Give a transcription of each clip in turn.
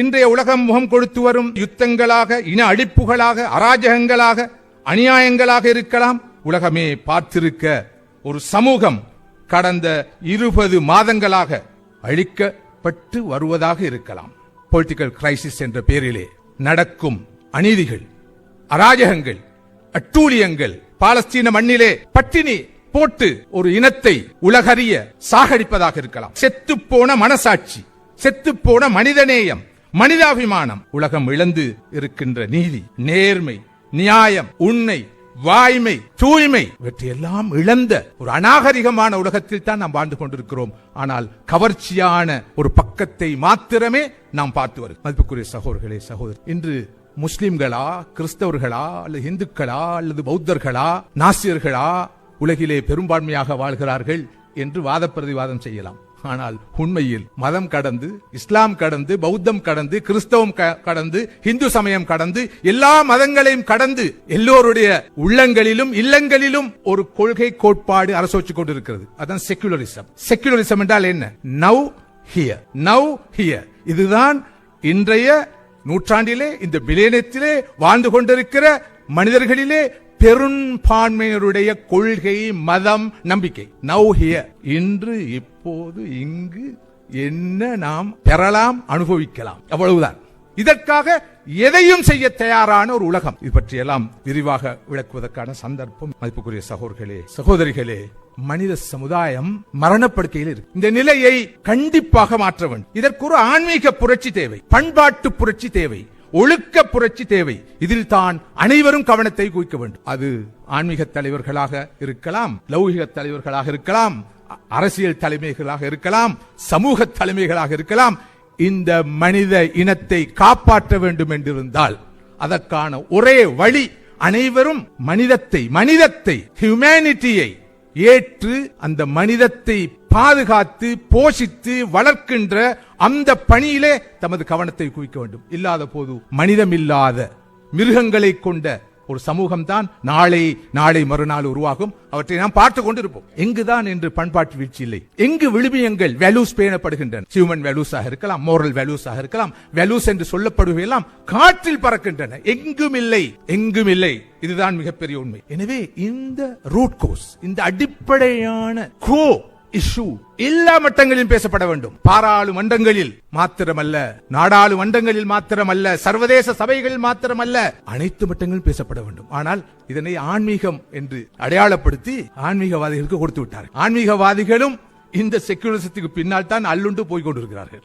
இன்றைய உலகம் முகம் கொடுத்து வரும் யுத்தங்களாக இன அழிப்புகளாக அராஜகங்களாக அநியாயங்களாக இருக்கலாம். உலகமே பார்த்திருக்க ஒரு சமூகம் கடந்த இருபது மாதங்களாக அழிக்கப்பட்டு வருவதாக இருக்கலாம். பொலிட்டிக்கல் கிரைசிஸ் என்ற பெயரிலே நடக்கும் அநீதிகள் அராஜகங்கள் அட்டூழியங்கள் பாலஸ்தீன மண்ணிலே பட்டினி போட்டு ஒரு இனத்தை உலகறிய சாகடிப்பதாக இருக்கலாம். செத்துப்போன மனசாட்சி செத்துப்போன மனிதநேயம் மனிதாபிமானம். உலகம் இழந்து இருக்கின்ற நீதி நேர்மை நியாயம் உண்மை வாய்மை தூய்மை இவற்றையெல்லாம் இழந்த ஒரு அநாகரிகமான உலகத்தில் தான் நாம் வாழ்ந்து கொண்டிருக்கிறோம். ஆனால் கவர்ச்சியான ஒரு பக்கத்தை மாத்திரமே நாம் பார்த்து வரும் மதிப்புக்குரிய சகோதரர்களே சகோதரர் இன்று முஸ்லிம்களா கிறிஸ்தவர்களா அல்லது இந்துக்களா அல்லது பௌத்தர்களா நாசியர்களா உலகிலே பெரும்பான்மையாக வாழ்கிறார்கள் என்று வாத பிரதிவாதம் செய்யலாம். ஆனால் உண்மையில் மதம் கடந்து இஸ்லாம் கடந்து பௌத்தம் கடந்து கிறிஸ்தவம் க- கடந்து இந்து சமயம் கடந்து எல்லா மதங்களையும் கடந்து எல்லோருடைய உள்ளங்களிலும் இல்லங்களிலும் ஒரு கொள்கை கோட்பாடு அரசு வச்சு கொண்டிருக்கிறது. அதான் செக்குலரிசம் செக்குலரிசம் என்றால் என்ன? நவ் ஹியர் நவ் ஹியர் இதுதான் இன்றைய நூற்றாண்டிலே இந்த மிலேனியத்திலே வாழ்ந்து கொண்டிருக்கிற மனிதர்களிலே பெரும்பான்மையினருடைய கொள்கை மதம் நம்பிக்கை. நவ் ஹியர் இன்று இப்போது இங்கு என்ன நாம் பெறலாம் அனுபவிக்கலாம். அவ்வளவுதான். இதற்காக எதையும் செய்ய தயாரான ஒரு உலகம். இது பற்றியெல்லாம் விரிவாக விளக்குவதற்கான சந்தர்ப்பம் மதிப்புக்குரிய சகோதரர்களே சகோதரிகளே மனித சமுதாயம் மரணப்படுக்கையில் இருக்கு. இந்த நிலையை கண்டிப்பாக மாற்ற வேண்டும். இதற்கு ஒரு ஆன்மீக புரட்சி தேவை பண்பாட்டு புரட்சி தேவை. ஒழுக்க புரட்சி தேவை. இதில் தான் அனைவரும் கவனத்தை குவிக்க வேண்டும். அது ஆன்மீக தலைவர்களாக இருக்கலாம் லௌகிக தலைவர்களாக இருக்கலாம் அ- அரசியல் தலைமைகளாக இருக்கலாம் சமூக தலைமைகளாக இருக்கலாம். இந்த மனித இனத்தை காப்பாற்ற வேண்டும் என்றிருந்தால் அதற்கான ஒரே வழி அனைவரும் மனிதத்தை மனிதத்தை ஹியூமனிட்டியை ஏற்று அந்த மனிதத்தை பாதுகாத்து போஷித்து வளர்க்கின்ற அந்த பணியிலே தமது கவனத்தை குவிக்க வேண்டும். இல்லாத போது மனிதமில்லாத மிருகங்களை கொண்ட ஒரு சமூகம் தான் நாளை நாளை மறுநாள் உருவாகும். அவற்றை நாம் பார்த்து கொண்டிருப்போம். எங்குதான் என்று பண்பாட்டு வீழ்ச்சி இல்லை. எங்கு விழுமியங்கள் வேல்யூஸ் பேணப்படுகின்றன. ஹியூமன் வேல்யூஸாக இருக்கலாம் மோரல் வேல்யூஸாக இருக்கலாம். வேல்யூஸ் என்று சொல்லப்படுவையெல்லாம் காற்றில் பறக்கின்றன. எங்கும் இல்லை எங்கும் இல்லை இதுதான் மிகப்பெரிய உண்மை. எனவே இந்த ரூட் கோஸ் இந்த அடிப்படையான கோ இஷ்யூ எல்லா மட்டங்களிலும் பேசப்பட வேண்டும். பாராளுமன்றங்களில் மாத்திரமல்ல நாடாளுமன்றங்களில் மாத்திரமல்ல சர்வதேச சபைகளில் மாத்திரமல்ல அனைத்து மட்டங்களும் பேசப்பட வேண்டும். ஆனால் இதனை ஆன்மீகம் என்று அடையாளப்படுத்தி ஆன்மீகவாதிகளுக்கு கொடுத்து விட்டார் ஆன்மீகவாதிகளும் இந்த செக்குலரிசத்துக்கு பின்னால் தான் அல்லுண்டு போய் கொண்டிருக்கிறார்கள்.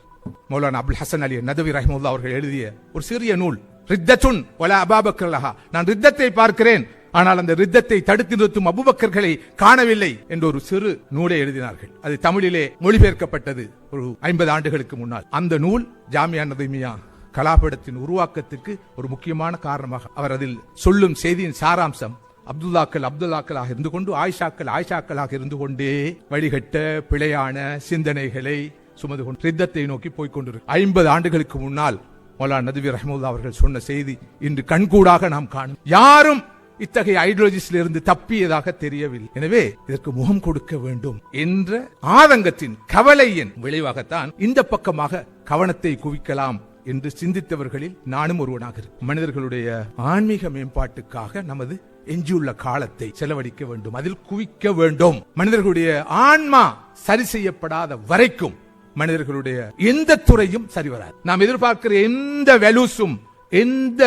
மௌலானா அபுல் ஹசன் அலி நதவி ரஹமுல்லா அவர்கள் எழுதிய ஒரு சிறிய நூல் ரித்தத்துன் வல அபாபக்கர்லஹா நான் ரித்தத்தை பார்க்கிறேன் ஆனால் அந்த ரித்தத்தை தடுத்து நிறுத்தும் அபுபக்கர்களை காணவில்லை என்று ஒரு சிறு நூலை எழுதினார்கள். அது தமிழிலே மொழிபெயர்க்கப்பட்டது ஒரு ஐம்பது ஆண்டுகளுக்கு முன்னால். அந்த நூல் ஜாமியா நதிமியா கலாபடத்தின் உருவாக்கத்துக்கு ஒரு முக்கியமான காரணமாக அவர் அதில் சொல்லும் செய்தியின் சாராம்சம் அப்துல்லாக்கள் அப்துல்லாக்களாக இருந்து கொண்டு ஆயிஷாக்கள் ஆயிஷாக்களாக இருந்து கொண்டே வழிகட்ட பிழையான சிந்தனைகளை சுமது கொண்டு ரித்தத்தை நோக்கி போய்க் ஐம்பது ஆண்டுகளுக்கு முன்னால் மௌலா நதுவி ரஹமுல்லா அவர்கள் சொன்ன செய்தி இன்று கண்கூடாக நாம் காணும். யாரும் இத்தகைய ஐடியாலஜிஸ்ல இருந்து தப்பியதாக தெரியவில்லை. எனவே இதற்கு முகம் கொடுக்க வேண்டும் என்ற ஆதங்கத்தின் கவலையின் விளைவாகத்தான் இந்த பக்கமாக கவனத்தை குவிக்கலாம் என்று சிந்தித்தவர்களில் நானும் ஒருவனாக மனிதர்களுடைய ஆன்மீக மேம்பாட்டுக்காக நமது எஞ்சியுள்ள காலத்தை செலவழிக்க வேண்டும் அதில் குவிக்க வேண்டும். மனிதர்களுடைய ஆன்மா சரி செய்யப்படாத வரைக்கும் மனிதர்களுடைய எந்த துறையும் சரி வராது. நாம் எதிர்பார்க்கிற எந்த வேல்யூஸும் எந்த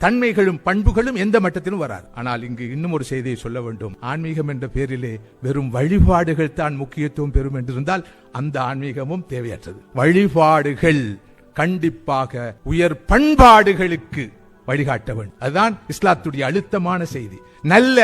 தன்மைகளும் பண்புகளும் எந்த மட்டத்திலும் வராது. ஆனால் இங்கு இன்னும் ஒரு செய்தியை சொல்ல வேண்டும். ஆன்மீகம் என்ற பேரிலே வெறும் வழிபாடுகள் தான் முக்கியத்துவம் பெறும் என்றிருந்தால் அந்த ஆன்மீகமும் தேவையற்றது. வழிபாடுகள் கண்டிப்பாக உயர் பண்பாடுகளுக்கு வழிகாட்ட வேண்டும். அதுதான் இஸ்லாத்துடைய அழுத்தமான செய்தி. நல்ல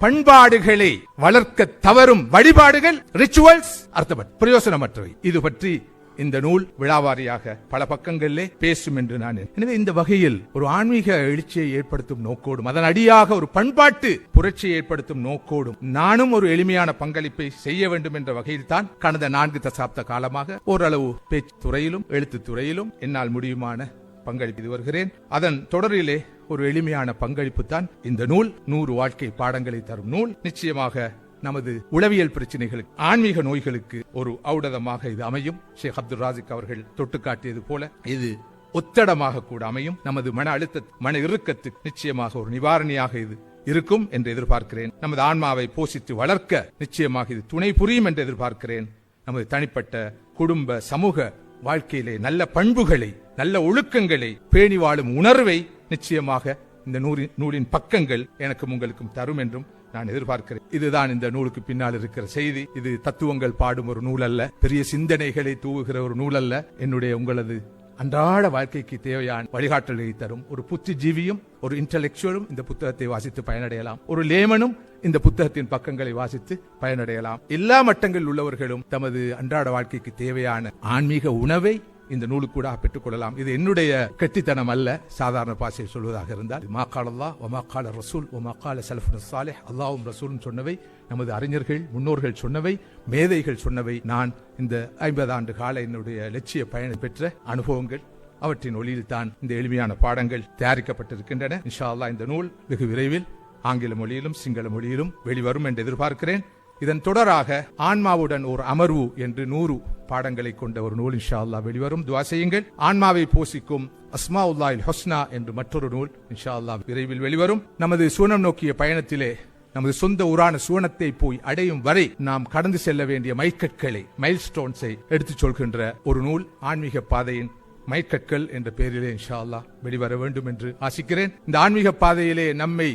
பண்பாடுகளை வளர்க்க தவறும் வழிபாடுகள் ரிச்சுவல்ஸ் அர்த்தப்பட்டு பிரயோசனமற்றவை. இது பற்றி இந்த நூல் விழாவாரியாக பல பக்கங்களிலே பேசும் என்று நான் எனவே இந்த வகையில் ஒரு ஆன்மீக எழுச்சியை ஏற்படுத்தும் நோக்கோடும் அதன் அடியாக ஒரு பண்பாட்டு புரட்சியை ஏற்படுத்தும் நோக்கோடும் நானும் ஒரு எளிமையான பங்களிப்பை செய்ய வேண்டும் என்ற வகையில் தான் கடந்த நான்கு தசாப்த காலமாக ஓரளவு பேச்சு துறையிலும் எழுத்து துறையிலும் என்னால் முடியுமான பங்களித்து வருகிறேன். அதன் தொடரிலே ஒரு எளிமையான பங்களிப்பு தான் இந்த நூல். நூறு வாழ்க்கை பாடங்களை தரும் நூல். நிச்சயமாக நமது உளவியல் பிரச்சனைகளுக்கு ஆன்மீக நோய்களுக்கு ஒரு ஔடதமாக இது அமையும். ஷேக் அப்துல் ராசிக் அவர்கள் தொட்டு காட்டியது போல இது ஒத்தடமாக கூட அமையும். நமது மன அழுத்த மன இறுக்கத்துக்கு நிச்சயமாக ஒரு நிவாரணியாக இது இருக்கும் என்று எதிர்பார்க்கிறேன். நமது ஆன்மாவை போஷித்து வளர்க்க நிச்சயமாக இது துணை புரியும் என்று எதிர்பார்க்கிறேன். நமது தனிப்பட்ட குடும்ப சமூக வாழ்க்கையிலே நல்ல பண்புகளை நல்ல ஒழுக்கங்களை பேணி வாழும் உணர்வை நிச்சயமாக இந்த நூலின் நூலின் பக்கங்கள் எனக்கும் உங்களுக்கும் தரும் என்றும் நான் எதிர்பார்க்கிறேன். இதுதான் இந்த நூலுக்கு பின்னால் இருக்கிற செய்தி. இது தத்துவங்கள் பாடும் ஒரு நூல் அல்ல பெரிய சிந்தனைகளை தூவுகிற ஒரு நூல் அல்ல என்னுடைய உங்களது அன்றாட வாழ்க்கைக்கு தேவையான வழிகாட்டலை தரும் ஒரு புத்திஜீவியும் ஒரு இன்டலெக்சுவலும் இந்த புத்தகத்தை வாசித்து பயனடையலாம். ஒரு லேமனும் இந்த புத்தகத்தின் பக்கங்களை வாசித்து பயனடையலாம். எல்லா மட்டங்களில் உள்ளவர்களும் தமது அன்றாட வாழ்க்கைக்கு தேவையான ஆன்மீக உணவை இந்த நூலுக்கூடாக பெற்றுக்கொள்ளலாம். இது என்னுடைய கெட்டித்தனம் அல்ல சாதாரண பாஷையில் சொல்வதாக இருந்தால். மாக்கால் அல்லா ஒமாக்கால ரசூல் ஒமாக்கால சலஃபுன் சாலே அல்லாவும் ரசூலும் சொன்னவை நமது அறிஞர்கள் முன்னோர்கள் சொன்னவை மேதைகள் சொன்னவை. நான் இந்த ஐம்பது ஆண்டு கால என்னுடைய லட்சிய பயணம் பெற்ற அனுபவங்கள் அவற்றின் ஒளியில் தான் இந்த எளிமையான பாடங்கள் தயாரிக்கப்பட்டிருக்கின்றன. இன்ஷா அல்லாஹ் இந்த நூல் வெகு விரைவில் ஆங்கில மொழியிலும் சிங்கள மொழியிலும் வெளிவரும் என்று எதிர்பார்க்கிறேன். இதன் தொடராக ஆன்மாவுடன் ஒரு அமர்வு என்று நூறு பாடங்களை கொண்ட ஒரு நூல் இன்ஷா அல்லாஹ் வெளிவரும். துவா செய்யுங்கள். ஆன்மாவை போசிக்கும் அஸ்மா உல்லாஹில் ஹொஸ்னா என்று மற்றொரு நூல் இன்ஷா அல்லாஹ் விரைவில் வெளிவரும். நமது சூனம் நோக்கிய பயணத்திலே நமது சொந்த ஊரான சுவனத்தை போய் அடையும் வரை நாம் கடந்து செல்ல வேண்டிய மைக்கற்களை மைல் ஸ்டோன்ஸை எடுத்துச் சொல்கின்ற ஒரு நூல் ஆன்மீக பாதையின் மைக்கற்கள் என்ற பெயரிலே இன்ஷா அல்லாஹ் வெளிவர வேண்டும் என்று ஆசிக்கிறேன். இந்த ஆன்மீக பாதையிலே நம்மை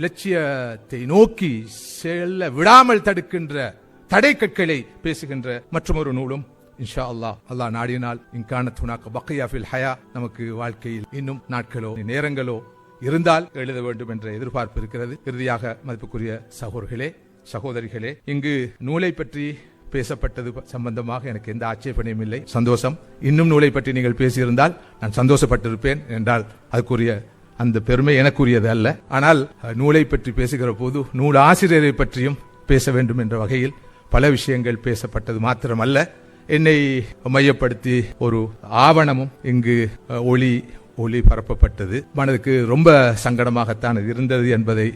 இலட்சியத்தை நோக்கி செல்ல விடாமல் தடுக்கின்ற தடை கற்களை பேசுகின்ற மற்றொரு நூலும் இன்ஷா அல்லாஹ் அல்லாஹ் நாடினால் இன்கான துணாக்க பக்கையா ஃபில் ஹயா நமக்கு வாழ்க்கையில் இன்னும் நாட்களோ நேரங்களோ இருந்தால் எழுத வேண்டும் என்ற எதிர்பார்ப்பு இருக்கிறது. இறுதியாக மதிப்புக்குரிய சகோதரர்களே சகோதரிகளே இங்கு நூலை பற்றி பேசப்பட்டது சம்பந்தமாக எனக்கு எந்த ஆட்சேபனையும் இல்லை. சந்தோஷம். இன்னும் நூலை பற்றி நீங்கள் பேசியிருந்தால் நான் சந்தோஷப்பட்டிருப்பேன் என்றால் அதுக்குரிய அந்த பெருமை எனக்குரியது அல்ல. ஆனால் நூலை பற்றி பேசுகிற போது நூல் ஆசிரியரை பற்றியும் பேச வேண்டும் என்ற வகையில் பல விஷயங்கள் பேசப்பட்டது மாத்திரமல்ல. என்னை மையப்படுத்தி ஒரு ஆவணமும் இங்கு ஒளி ஒளி பரப்பப்பட்டது. மனதுக்கு ரொம்ப சங்கடமாகத்தான் இருந்தது என்பதை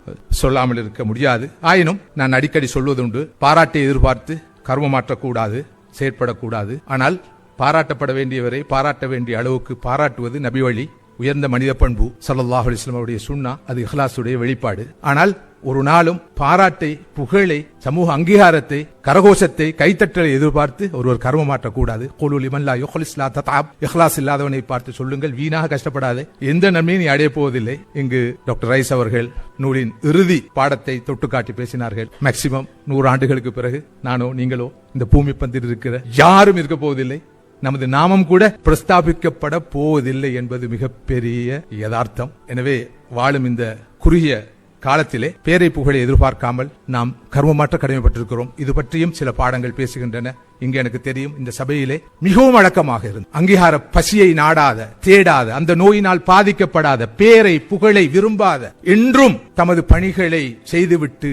சொல்லாமல் இருக்க முடியாது. ஆயினும் நான் அடிக்கடி சொல்வதுண்டு பாராட்டை எதிர்பார்த்து கர்மமாற்றக்கூடாது செயற்படக்கூடாது. ஆனால் பாராட்டப்பட வேண்டியவரை பாராட்ட வேண்டிய அளவுக்கு பாராட்டுவது நபி வழி உயர்ந்த மனித பண்பு சல்லாஹ் அலிஸ்லாம் அவருடைய சுண்ணா அது இஹ்லாசுடைய வெளிப்பாடு. ஆனால் ஒரு நாளும் பாராட்டை புகழை சமூக அங்கீகாரத்தை கரகோஷத்தை கைத்தட்டலை எதிர்பார்த்து ஒருவர் கர்மம் மாற்றக்கூடாது. இஹ்லாஸ் இல்லாதவனை பார்த்து சொல்லுங்கள் வீணாக கஷ்டப்படாது. எந்த நன்மையும் நீ அடைய போவதில்லை. இங்கு டாக்டர் ரைஸ் அவர்கள் நூலின் இறுதி பாடத்தை தொட்டு காட்டி பேசினார்கள். மேக்சிமம் நூறு ஆண்டுகளுக்கு பிறகு நானோ நீங்களோ இந்த பூமி பந்தில் இருக்கிற யாரும் இருக்க போவதில்லை. நமது நாமம் கூட பிரஸ்தாபிக்கப்பட போவதில்லை என்பது மிகப்பெரிய யதார்த்தம். எனவே வாழும் இந்த குறுகிய காலத்திலே பேரை புகழை எதிர்பார்க்காமல் நாம் கர்மமாற்ற கடமைப்பட்டிருக்கிறோம். இது பற்றியும் சில பாடங்கள் பேசுகின்றன. இங்கே எனக்கு தெரியும் இந்த சபையிலே மிகவும் அடக்கமாக இருந்து அங்கீகார பசியை நாடாத தேடாத அந்த நோயினால் பாதிக்கப்படாத பேரை புகழை விரும்பாத என்றும் தமது பணிகளை செய்துவிட்டு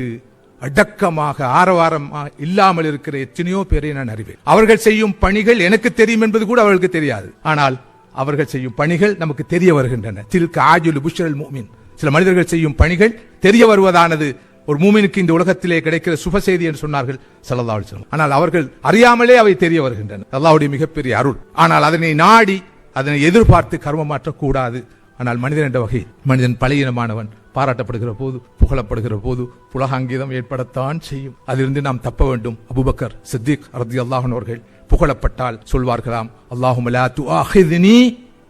அடக்கமாக ஆரவாரமாக இல்லாமல் இருக்கிற எத்தனையோ பேரை நான் அறிவேன். அவர்கள் செய்யும் பணிகள் எனக்கு தெரியும் என்பது கூட அவர்களுக்கு தெரியாது. ஆனால் அவர்கள் செய்யும் பணிகள் நமக்கு தெரிய வருகின்றன. திருக்கு ஆஜுல் புஷரல் மூமின் சில மனிதர்கள் செய்யும் பணிகள் தெரிய வருவதானது ஒரு மூமினுக்கு இந்த உலகத்திலே கிடைக்கிற சுப செய்தி என்று சொன்னார்கள் ஸல்லல்லாஹு அலைஹி ஆனால் அவர்கள் அறியாமலே அவை தெரிய வருகின்றன. அல்லாவுடைய மிகப்பெரிய அருள். ஆனால் அதனை நாடி அதனை எதிர்பார்த்து கர்மமாற்றக்கூடாது ஆனால் மனிதன் என்ற வகை மனிதன் பழையினமானவன் பாராட்டப்படுகிற போது புகழப்படுகிற போது புலகாங்கீதம் ஏற்படத்தான் செய்யும் அதிலிருந்து நாம் தப்ப வேண்டும் அபுபக்கர் சித்திக் ரதி அல்லாஹன் அவர்கள் புகழப்பட்டால் சொல்வார்களாம் அல்லாஹும் லா துஆஹித்னி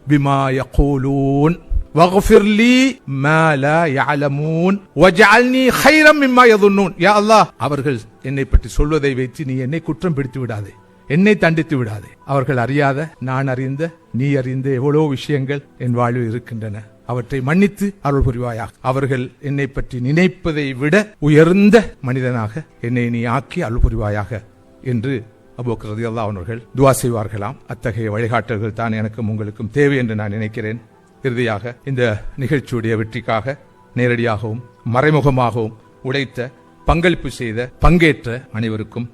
பிமா யகூலூன் واغفر لي ما لا يعلمون واجعلني خيرا مما يظنون يا الله அவர்கள் என்னை பற்றி சொல்வதை வைத்து நீ என்னை குற்றம் பிடித்து விடாதே என்னை தண்டித்து விடாதே. அவர்கள் அறியாத நான் அறிந்த நீ அறிந்த எவ்வளோ விஷயங்கள் என் வாழ்வில் இருக்கின்றன. அவற்றை மன்னித்து அருள் புரிவாயாக. அவர்கள் என்னை பற்றி நினைப்பதை விட உயர்ந்த மனிதனாக என்னை நீ ஆக்கி அருள் புரிவாயாக என்று அபூக்கர் ரலியல்லாஹு அவர்கள் துவா செய்வார்களாம். அத்தகைய வழிகாட்டல்கள் தான் எனக்கும் உங்களுக்கும் தேவை என்று நான் நினைக்கிறேன். இறுதியாக இந்த நிகழ்ச்சியுடைய வெற்றிக்காக நேரடியாகவும் மறைமுகமாகவும் உழைத்த பங்களிப்பு செய்த பங்கேற்ற அனைவருக்கும்